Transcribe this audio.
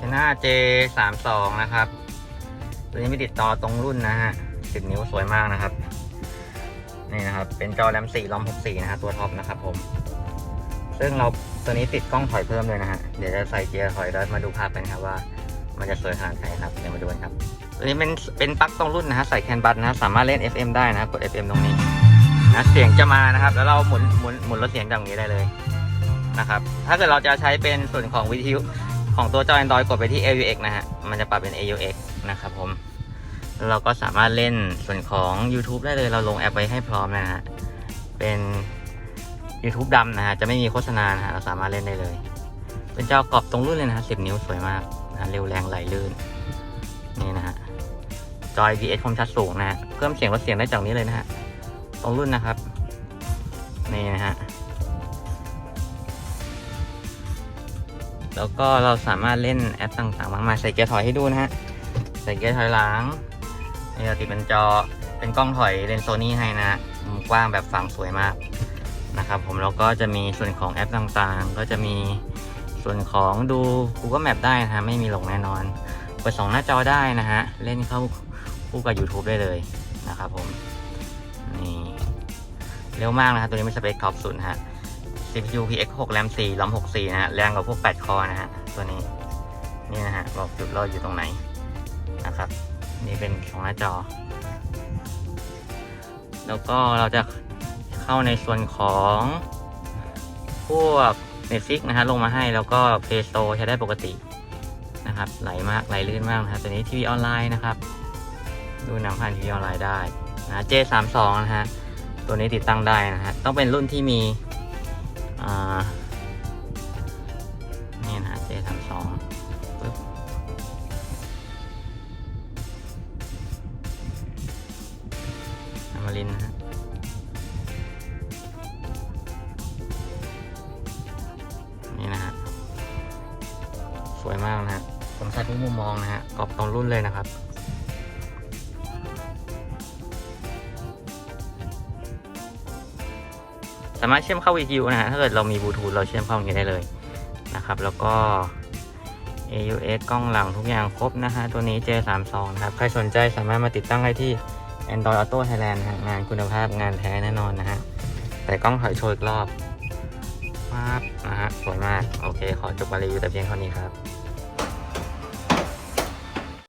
5J32 นะครับ ตัวนี้ไม่ติดต่อตรงรุ่นนะฮะ10นิ้วสวยมากนะครับ นี่นะครับ เป็นจอแรม4ลอม64นะฮะตัวท็อปนะครับผม ซึ่งเราตัวนี้ติดกล้องถอยเพิ่มเลยนะฮะ เดี๋ยวจะใส่เกียร์ถอยแล้วมาดูภาพกันครับว่า มันจะสวยขนาดไหนครับ เดี๋ยวมาดูกันครับ ตัวนี้เป็นเป็นปลั๊กตรงรุ่นนะฮะ ใส่แคนบัสนะฮะสามารถเล่น FM ได้นะครับกด FM ตรงนี้นะเสียงจะมานะครับ แล้วเราหมุนหมุนหมุนลดเสียงจากตรงนี้ได้เลยนะครับ ถ้าเกิดเราจะใช้เป็นส่วนของวิทยุ ของตัวจอ Android กดไปที่ AUX นะฮะ มันจะปรับเป็น AUX นะครับผม เราก็สามารถเล่นส่วนของ YouTube ได้เลย เราลงแอปไว้ให้พร้อมนะฮะ เป็น YouTube ดำนะฮะ จะไม่มีโฆษณานะฮะ เราสามารถเล่นได้เลย เป็นจอกรอบตรงรุ่นเลยนะฮะ10 นิ้วสวยมากนะฮะเร็วแรงไหลลื่น นี่นะฮะ จอย VS คมชัดสูงนะฮะ เพิ่มเสียงลดเสียงได้จากนี้เลยนะฮะ ตรงรุ่นนะครับ นี่นะฮะ แล้วก็เราสามารถเล่นแอปต่างๆมากมายใส่เกียร์ถอยให้ดูนะฮะ ใส่เกียร์ถอยหลังนี่เราติดเป็นจอเป็นกล้องถอยเลนส์โซนี่ให้นะฮะมุมกว้างแบบฝั่งสวยมากนะครับผมแล้วก็จะมีส่วนของแอปต่างๆ ก็จะมีส่วนของดู Google Map ได้นะฮะไม่มีหลงแน่นอนเปิดสองหน้าจอได้นะฮะ เล่นเข้าคู่กับ YouTube ได้เลยนะครับผม นี่ เร็วมากนะครับตัวนี้เป็นสเปคท็อปสุดนะฮะ CPU PX 6 RAM 4 ROM 64นะฮะ แรงกว่าพวก 8 คอนะฮะ ตัวนี้ นี่นะฮะ บอกจุดรอดอยู่ตรงไหนนะครับ นี่เป็นของหน้าจอ แล้วก็เราจะเข้าในส่วนของพวก Netflix นะฮะ ลงมาให้แล้วก็ Play Store ใช้ได้ปกตินะครับ ไหลมาก ไหลลื่นมากนะครับตัวนี้ทีวีออนไลน์นะครับ ดูหนังผ่านทีวีออนไลน์ได้นะ J32 นะฮะ ตัวนี้ติดตั้งได้นะฮะ ต้องเป็นรุ่นที่มี นี่นะฮะ J32 ปึ๊บอมรินนะฮะนี่นะฮะ สวยมากนะฮะผมใช้ทุกมุมมองนะฮะกรอบตรงรุ่นเลยนะครับ สามารถเชื่อมเข้าวิทยุนะฮะถ้าเกิดเรามีบลูทูธเราเชื่อมเข้าอย่างนี้ได้เลยนะครับ แล้วก็ AUX กล้องหลังทุกอย่างครบนะฮะ ตัวนี้ J32 นะครับ ใครสนใจสามารถมาติดตั้งได้ที่ Android Auto Thailand นะฮะงานคุณภาพงานแท้แน่นอนนะฮะ แต่กล้องถอยโชว์อีกรอบมาบนะฮะ สวยมาก โอเค ขอจบการรีวิวแต่เพียงเท่านี้ครับ